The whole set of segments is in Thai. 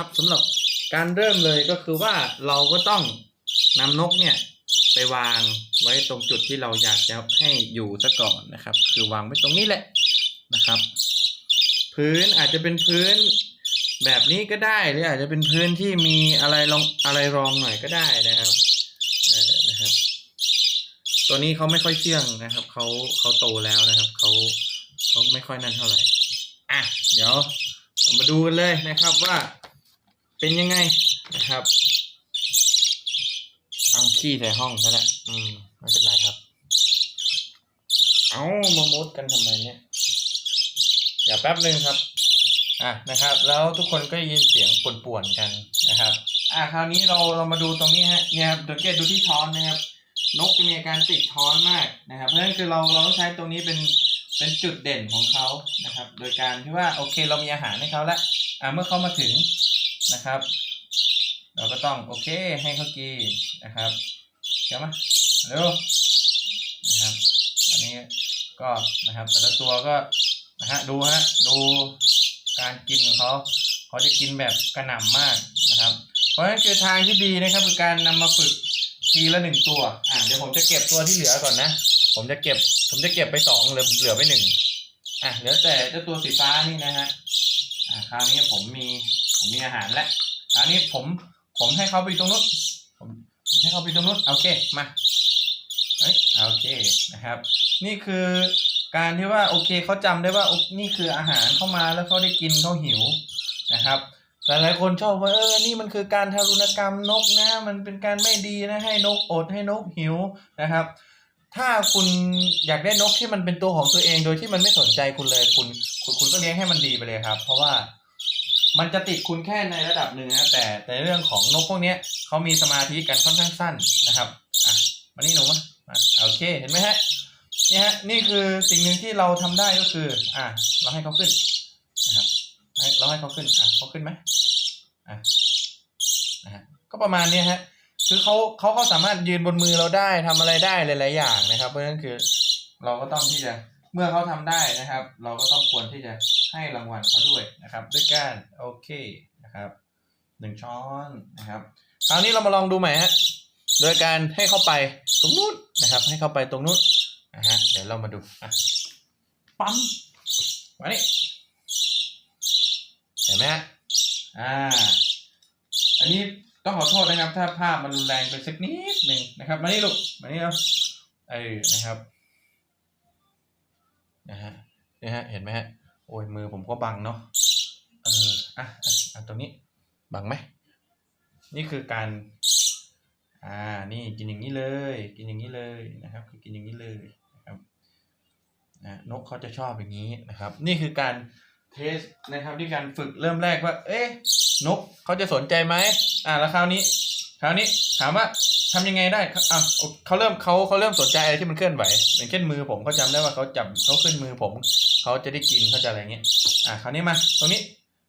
นะครับสำหรับการเริ่มเลยก็คือว่าเราก็ต้องนำนกเนี่ยไปวางไว้ตรงจุดที่เราอยากจะให้อยู่ซะก่อนนะครับ คือวางไว้ตรงนี้แหละนะครับ พื้นอาจจะเป็นพื้นแบบนี้ก็ได้หรืออาจจะเป็นพื้นที่มีอะไรรองอะไรรองหน่อยก็ได้นะครับนะครับ ตัวนี้เขาไม่ค่อยเชื่องนะครับเขาเขาโตแล้วนะครับเขาเขาไม่ค่อยนั่นเท่าไหร่อะเดี๋ยวมาดูกันเลยนะครับว่า เป็นยังไงนะครับเอาขี้ใส่ห้องซะแล้วอืมไม่เป็นไรครับ เอามามุดกันทำไมเนี่ยเดี๋ยวแป๊บหนึ่งครับอะนะครับ แล้วทุกคนก็ยินเสียงป่วนๆกันนะครับ อะคราวนี้เราเรามาดูตรงนี้ฮะเนี่ยครับสังเกตดูที่ช้อนนะครับ นกจะมีอาการติดช้อนมากนะครับ เพราะฉะนั้นคือเราเราต้องใช้ตรงนี้เป็นเป็นจุดเด่นของเขานะครับ โดยการที่ว่าโอเคเรามีอาหารให้เขาแล้วอ่าเมื่อเขามาถึง นะครับ เราก็ต้องโอเคให้เขากินนะครับเดี๋ยวมาเร็วนะครับอันนี้ก็นะครับแต่ละตัวก็นะฮะดูฮะดูการกินของเขาเขาจะกินแบบกระหน่ำมากนะครับ เพราะฉะนั้นคือทางที่ดีนะครับคือการนำมาฝึกทีละหนึ่งตัวอะเดี๋ยวผมจะเก็บตัวที่เหลือก่อนนะ ผมจะเก็บ ผมจะเก็บไปสองเหลือเหลือไปหนึ่งอะเหลือแต่เจ้าตัวสีฟ้านี่นะฮะอะคราวนี้ผมมี มมีอาหารแล้วคราวนี้ผมผมให้เขาไปตรงนู้นผมให้เขาไปตรงนู้นโอเคมาเฮ้ยโอเคนะครับ นี่คือการที่ว่าโอเคเขาจำได้ว่านี่คืออาหารเข้ามาแล้วเขาได้กินเขาหิวนะครับหลายๆคนชอบว่าเออนี่มันคือการทารุณกรรมนกนะ มันเป็นการไม่ดีนะให้นกอดให้นกหิวนะครับ ถ้าคุณอยากได้นกที่มันเป็นตัวของตัวเองโดยที่มันไม่สนใจคุณเลยคุณคุณคุณก็เลี้ยงให้มันดีไปเลยครับ เพราะว่า มันจะติดคุณแค่ในระดับหนึ่งนะแต่แต่เรื่องของนกพวกนี้เขามีสมาธิกันค่อนข้างสั้นนะครับอะมานี่หนูมาโอเคเห็นไหมฮะนี่ฮะนี่คือสิ่งหนึ่งที่เราทำได้ก็คืออะเราให้เขาขึ้นนะครับให้เราให้เขาขึ้นอะเขาขึ้นไหมอะนะฮะก็ประมาณนี้ฮะคือเขาเขาเขาสามารถยืนบนมือเราได้ทำอะไรได้หลาย ๆ อย่างนะครับ เพราะฉะนั้นคือเราก็ต้องที่จะ เมื่อเขาทำได้นะครับ เราก็ต้องควรที่จะให้รางวัลเขาด้วยนะครับ ด้วยการโอเคนะครับหนึ่งช้อนนะครับ คราวนี้เรามาลองดูใหม่ฮะโดยการให้เข้าไปตรงนู้นนะครับ ให้เข้าไปตรงนู้นนะฮะเดี๋ยวเรามาดูอะปั๊มมานี่เห็นไหมฮะอ่า อันนี้ต้องขอโทษนะครับ ถ้าภาพมันรุนแรงไปสักนิดหนึ่งนะครับ มานี่ลูกมานี่เอาเออนะครับ นะฮะนี่ฮะเห็นไหมฮะโอ้ยมือผมก็บังเนาะเอออะอะอะตรงนี้บังไหมนี่คือการอ่านี่กินอย่างนี้เลย กินอย่างนี้เลยนะครับ คือกินอย่างนี้เลยนะครับนะนกเขาจะชอบอย่างนี้นะครับ นี่คือการเทสนะครับที่การฝึกเริ่มแรกว่า เอ๊ะนกเขาจะสนใจไหมอ่าแล้วคราวนี้ คราวนี้ถามว่าทำยังไงได้อะเขาเริ่มเขาเขาเริ่มสนใจอะไรที่มันเคลื่อนไหวอย่างเช่นมือผมเขาจำได้ว่าเขาจับเขาขึ้นมือผมเขาจะได้กินเขาจะอะไรเงี้ยอะคราวนี้มา ตรงนี้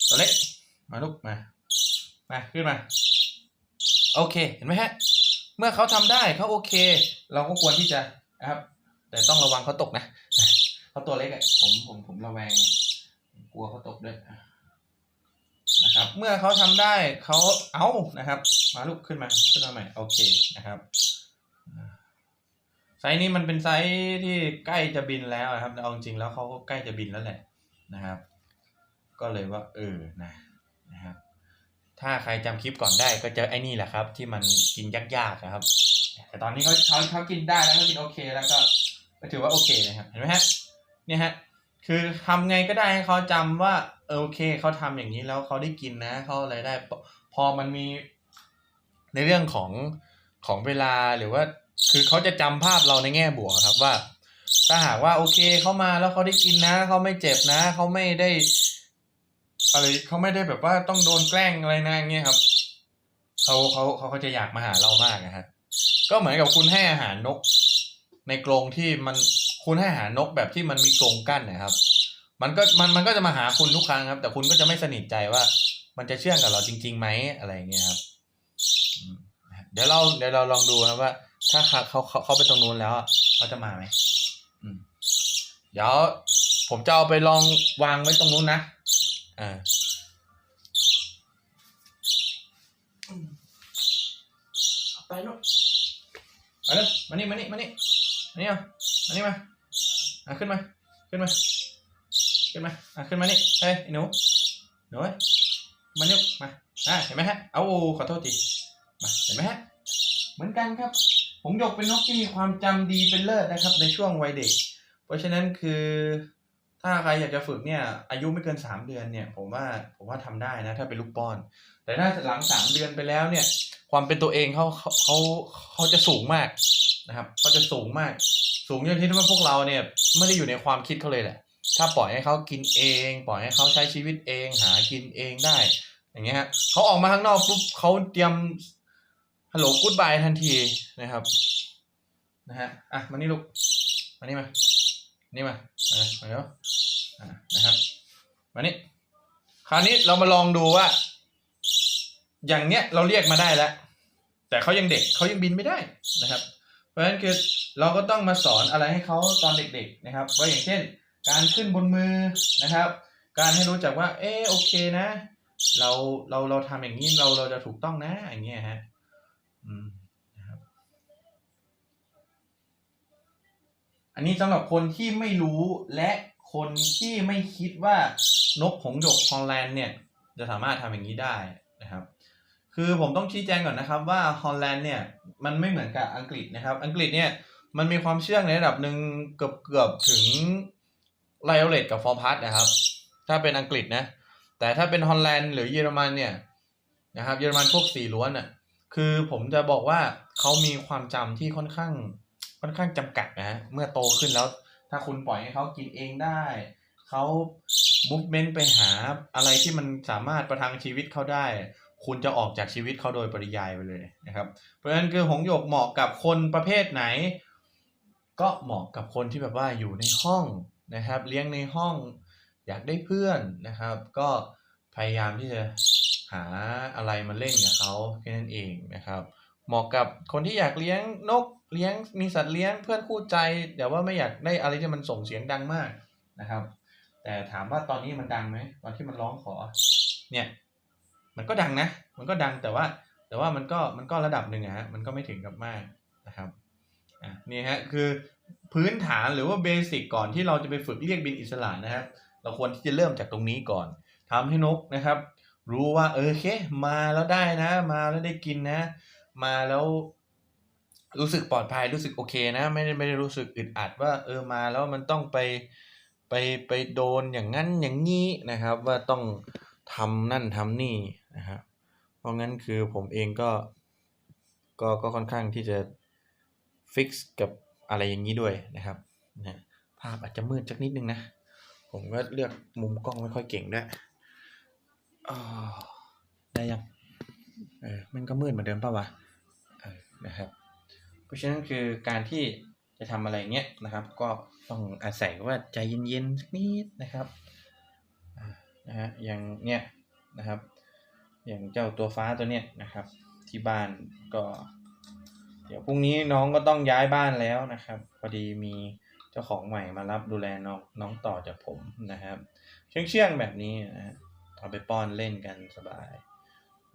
ตัวเล็กมาลูกมามาขึ้นมา โอเคเห็นไหมฮะ เมื่อเขาทำได้เขาโอเค เราก็ควรที่จะนะครับ แต่ต้องระวังเขาตกนะเขาตัวเล็กอะผมผมผมระแวง กลัวเขาตกด้วย นะครับ เมื่อเขาทำได้เขาเอานะครับ มาลุกขึ้นมาขึ้นมาใหม่โอเคนะครับไซส์นี้มันเป็นไซส์ที่ใกล้จะบินแล้วนะครับเอาจริงๆแล้วเขาก็ใกล้จะบินแล้วแหละนะครับ ก็เลยว่า เออนะนะครับ ถ้าใครจำคลิปก่อนได้ก็จะไอ้นี่แหละครับ ที่มันกินยากๆนะครับ แต่ตอนนี้เขาเขาเขากินได้แล้วเขากินโอเค แล้วก็ถือว่าโอเคนะครับเห็นไหมฮะเนี่ยฮะ คือทำไงก็ได้ให้เขาจำว่าเออโอเคเขาทำอย่างนี้แล้วเขาได้กินนะเขาอะไรได้ พอมันมีในเรื่องของของเวลาหรือว่า คือเขาจะจำภาพเราในแง่บวกครับว่า ถ้าหากว่าโอเคเขามาแล้วเขาได้กินนะเขาไม่เจ็บนะเขาไม่ได้อะไรเขาไม่ได้แบบว่าต้องโดนแกล้งอะไรนะอย่างเงี้ยครับเขาเขาเขาเขาจะอยากมาหาเรามากนะฮะก็เหมือนกับคุณให้อาหารนก ในกรงที่มัน คุณให้หานกแบบที่มันมีกรงกั้นนะครับ มันก็มันมันก็จะมาหาคุณทุกครั้งครับ แต่คุณก็จะไม่สนิทใจว่า มันจะเชื่องกับเราจริงๆไหมอะไรอย่างเงี้ยครับเดี๋ยวเราเดี๋ยวเราลองดูนะว่า ถ้าเขาเขาเขาไปตรงนู้นแล้วเขาจะมาไหมเดี๋ยวผมจะเอาไปลองวางไว้ตรงนู้นนะอ่าไปลูกไปเลยมานี่มานี่มานี่ มานี่เอามานี่มาอะขึ้นมา ขึ้นมา ขึ้นมาอะขึ้นมานี่เฮ้ยไอ้หนูหนูมานี่มาอะเห็นไหมฮะ เอาขอโทษทีมาเห็นไหมฮะ เหมือนกันครับ ผมยกเป็นนกที่มีความจำดีเป็นเลิศนะครับ ในช่วงวัยเด็ก เพราะฉะนั้นคือถ้าใครอยากจะฝึกเนี่ยอายุไม่เกินสามเดือนเนี่ยผมว่าผมว่าทำได้นะถ้าเป็นลูกป้อน แต่ถ้าหลังสามเดือนไปแล้วเนี่ยความเป็นตัวเองเขาเขาเขาเขาจะสูงมาก นะครับเขาจะสูงมาก สูงอย่างที่ว่าพวกเราเนี่ยไม่ได้อยู่ในความคิดเขาเลยแหละ ถ้าปล่อยให้เขากินเอง ปล่อยให้เขาใช้ชีวิตเอง หากินเองได้ อย่างเงี้ยเขาออกมาข้างนอกปุ๊บเขาเตรียมฮัลโหลกู๊ดบายทันทีนะครับนะฮะอะมานี่ลูกมานี่มานี่มามาเดี๋ยวอะนะครับมานี่คราวนี้เรามาลองดูว่า อย่างเนี้ยเราเรียกมาได้แล้ว แต่เขายังเด็กเขายังบินไม่ได้นะครับ เพราะฉะนั้นคือเราก็ต้องมาสอนอะไรให้เขาตอนเด็กๆนะครับว่าอย่างเช่น การขึ้นบนมือนะครับ การให้รู้จักว่า เออโอเคนะ เราเราเราทำอย่างนี้เราเราจะถูกต้องนะอย่างเงี้ยฮะอืมนะครับอันนี้สำหรับคนที่ไม่รู้และคนที่ไม่คิดว่านกหงส์หยกฮอลแลนด์เนี่ย จะสามารถทำอย่างนี้ได้นะครับ คือผมต้องชี้แจงก่อนนะครับว่าฮอลแลนด์เนี่ยมันไม่เหมือนกับอังกฤษนะครับ อังกฤษเนี่ยมันมีความเชื่องในระดับหนึ่งเกือบเกือบถึงไลโอเลตกับฟอร์พัสนะครับ ถ้าเป็นอังกฤษนะ แต่ถ้าเป็นฮอลแลนด์หรือเยอรมันเนี่ยนะครับเยอรมันพวกสีล้วนอะคือผมจะบอกว่าเขามีความจำที่ค่อนข้างค่อนข้างจำกัดนะ เมื่อโตขึ้นแล้ว ถ้าคุณปล่อยให้เขากินเองได้เขามูฟเมนต์ไปหาอะไรที่มันสามารถประทังชีวิตเขาได้ คุณจะออกจากชีวิตเขาโดยปริยายไปเลยนะครับ เพราะฉะนั้นคือหงหยกเหมาะกับคนประเภทไหน ก็เหมาะกับคนที่แบบว่าอยู่ในห้องนะครับ เลี้ยงในห้องอยากได้เพื่อนนะครับ ก็พยายามที่จะหาอะไรมาเล่นกับเขาแค่นั้นเองนะครับ เหมาะกับคนที่อยากเลี้ยงนกเลี้ยงมีสัตว์เลี้ยงเพื่อนคู่ใจ แต่ว่าไม่อยากได้อะไรที่มันส่งเสียงดังมากนะครับ แต่ถามว่าตอนนี้มันดังไหมตอนที่มันร้องขอเนี่ย มันก็ดังนะ มันก็ดังแต่ว่าแต่ว่ามันก็มันก็ระดับหนึ่งอะฮะมันก็ไม่ถึงกับมากนะครับอะนี่ฮะคือพื้นฐานหรือว่าเบสิกก่อนที่เราจะไปฝึกเรียกบินอิสระนะครับเราควรที่จะเริ่มจากตรงนี้ก่อนทำให้นกนะครับ รู้ว่าเออโอเคมาแล้วได้นะ มาแล้วได้กินนะ มาแล้วรู้สึกปลอดภัยรู้สึกโอเคนะ ไม่ได้ไม่ได้รู้สึกอึดอัดว่าเออมาแล้วมันต้องไปไปไปโดนอย่างนั้นอย่างนี้นะครับ ว่าต้องทำนั่นทำนี่ นะครับเพราะงั้นคือผมเองก็ก็ก็ค่อนข้างที่จะฟิกซ์กับอะไรอย่างนี้ด้วยนะครับนะภาพอาจจะมืดจักนิดนึงนะ ผมก็เลือกมุมกล้องไม่ค่อยเก่งด้วยอ้าวได้ยังเออมันก็มืดเหมือนเดิมป่าวะเออนะครับ เพราะฉะนั้นคือการที่จะทำอะไรเงี้ยนะครับ ก็ต้องอาศัยว่าใจเย็นๆสักนิดนะครับนะฮะอย่างเนี้ยนะครับ อย่างเจ้าตัวฟ้าตัวเนี้ยนะครับ ที่บ้านก็ เดี๋ยวพรุ่งนี้น้องก็ต้องย้ายบ้านแล้วนะครับ พอดีมีเจ้าของใหม่มารับดูแลน้องน้องต่อจากผมนะครับ เชื่องเชื่องแบบนี้นะเอาไปป้อนเล่นกันสบาย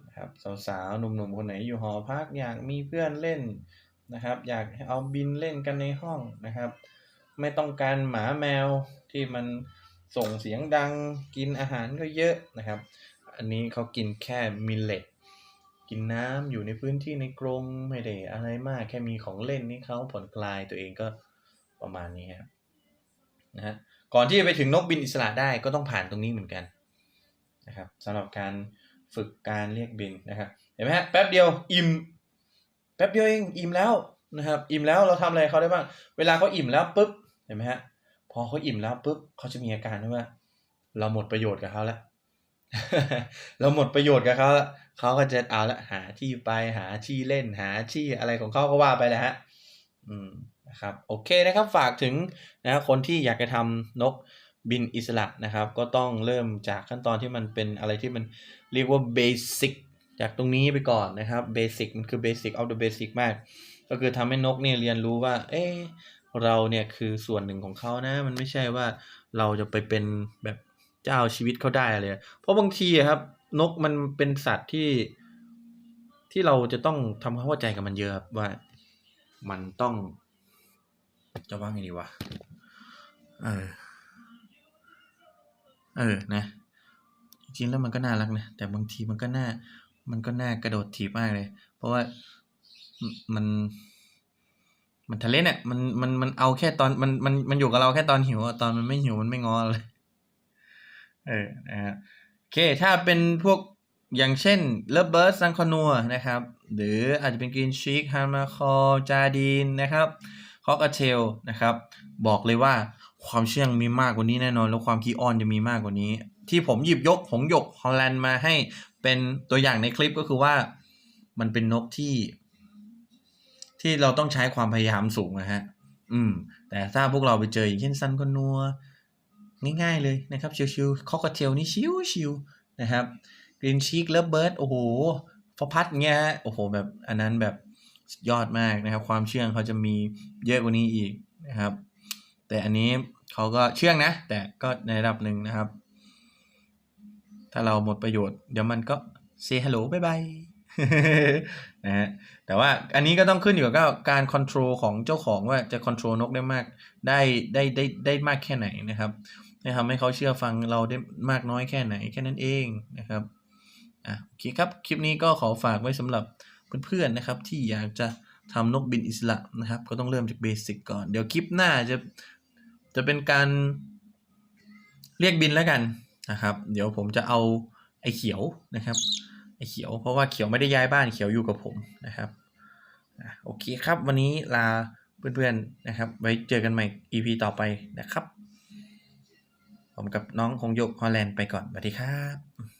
นะครับสาวๆหนุ่มๆคนไหนอยู่หอพักอยากมีเพื่อนเล่นนะครับ อยากเอาบินเล่นกันในห้องนะครับ ไม่ต้องการหมาแมวที่มันส่งเสียงดังกินอาหารก็เยอะนะครับ อันนี้เขากินแค่มิลเลตกินน้ำอยู่ในพื้นที่ในกรงไม่ได้อะไรมากแค่มีของเล่นนี่เขาผ่อนคลายตัวเองก็ประมาณนี้ครับนะฮะก่อนที่จะไปถึงนกบินอิสระได้ก็ต้องผ่านตรงนี้เหมือนกันนะครับสำหรับการฝึกการเรียกบินนะครับเห็นไหมฮะแป๊บเดียวอิ่มแป๊บเดียวเองอิ่มแล้วนะครับอิ่มแล้วเราทำอะไรเขาได้บ้างเวลาเขาอิ่มแล้วปุ๊บเห็นไหมฮะพอเขาอิ่มแล้วปุ๊บเขาจะมีอาการที่ว่าเราหมดประโยชน์กับเขาแล้ว เราหมดประโยชน์กับเขาแล้วเขาก็จะเอาละหาที่ไปหาที่เล่นหาที่อะไรของเขาก็ว่าไปแหละฮะอืมนะครับโอเคนะครับฝากถึงนะคนที่อยากจะทำนกบินอิสระนะครับ ก็ต้องเริ่มจากขั้นตอนที่มันเป็นอะไรที่มันเรียกว่าเบสิกจากตรงนี้ไปก่อนนะครับเบสิกมันคือเบสิกเอาเดอะเบสิกมาก ก็คือทำให้นกเนี่ยเรียนรู้ว่า เอ๊เราเนี่ยคือส่วนหนึ่งของเขานะ มันไม่ใช่ว่าเราจะไปเป็นแบบ เจ้าชีวิตเขาได้เลย เพราะบางทีอะครับ นกมันเป็นสัตว์ที่ที่เราจะต้องทำความเข้าใจกับมันเยอะครับว่า มันต้อง จะว่าไงดีวะเออ เออนะ จริงแล้วมันก็น่ารักนะ แต่บางทีมันก็น่า มันก็น่ากระโดดถีบมากเลย เพราะว่ามัน มันทะเลนเนี่ยมันมันมันเอาแค่ตอนมันมันมันอยู่กับเราแค่ตอนหิวตอนมันไม่หิวมันไม่งอเลย เออนะฮะโอเค ถ้าเป็นพวกอย่างเช่นเลเบิร์ดซังคอนัวนะครับ หรืออาจจะเป็นกรีนชิคฮามาคอจาดีนนะครับคอกเทลนะครับ บอกเลยว่าความเชื่องมีมากกว่านี้แน่นอน แล้วความคีออนจะมีมากกว่านี้ ที่ผมหยิบยกหงหยกฮอลแลนด์มาให้เป็นตัวอย่างในคลิปก็คือว่ามันเป็นนกที่ ที่เราต้องใช้ความพยายามสูงนะฮะ อืม แต่ถ้าพวกเราไปเจออย่างเช่นซันคอนัว ง่ายๆเลยนะครับชิวๆคอกเทลนี่ชิวๆนะครับกรีนชีกเลิฟเบิร์ดโอ้โหฟอพัดเงี้ยโอ้โหแบบอันนั้นแบบยอดมากนะครับ ความเชื่องเขาจะมีเยอะกว่านี้อีกนะครับ แต่อันนี้เขาก็เชื่องนะ แต่ก็ในระดับหนึ่งนะครับ ถ้าเราหมดประโยชน์เดี๋ยวมันก็ say hello บายบายนะฮะแต่ว่าอันนี้ก็ต้องขึ้นอยู่กับการค o n t r o l ของเจ้าของว่าจะค o n t r o l นกได้มากได้ได้ได้ได้มากแค่ไหนนะครับะทำให้เขาเชื่อฟังเราได้มากน้อยแค่ไหนแค่นั้นเองนะครับอะโอเคครับคลิปนี้ก็ขอฝากไว้สำหรับเพื่อนๆนะครับที่อยากจะทำนกบินอิสระนะครับ ก็ต้องเริ่มจากเบสิกก่อน เดี๋ยวคลิปหน้าจะจะเป็นการเรียกบินแล้วกันนะครับ เดี๋ยวผมจะเอาไอ้เขียวนะครับไอ้เขียวเพราะว่าเขียวไม่ได้ย้ายบ้านเขียวอยู่กับผมนะครับอะโอเคครับวันนี้ลาเพื่อนๆนะครับ ไว้เจอกันใหม่ EP ต่อไปนะครับ ผมกับน้องคงยกฮอลแลนด์ไปก่อนสวัสดีครับ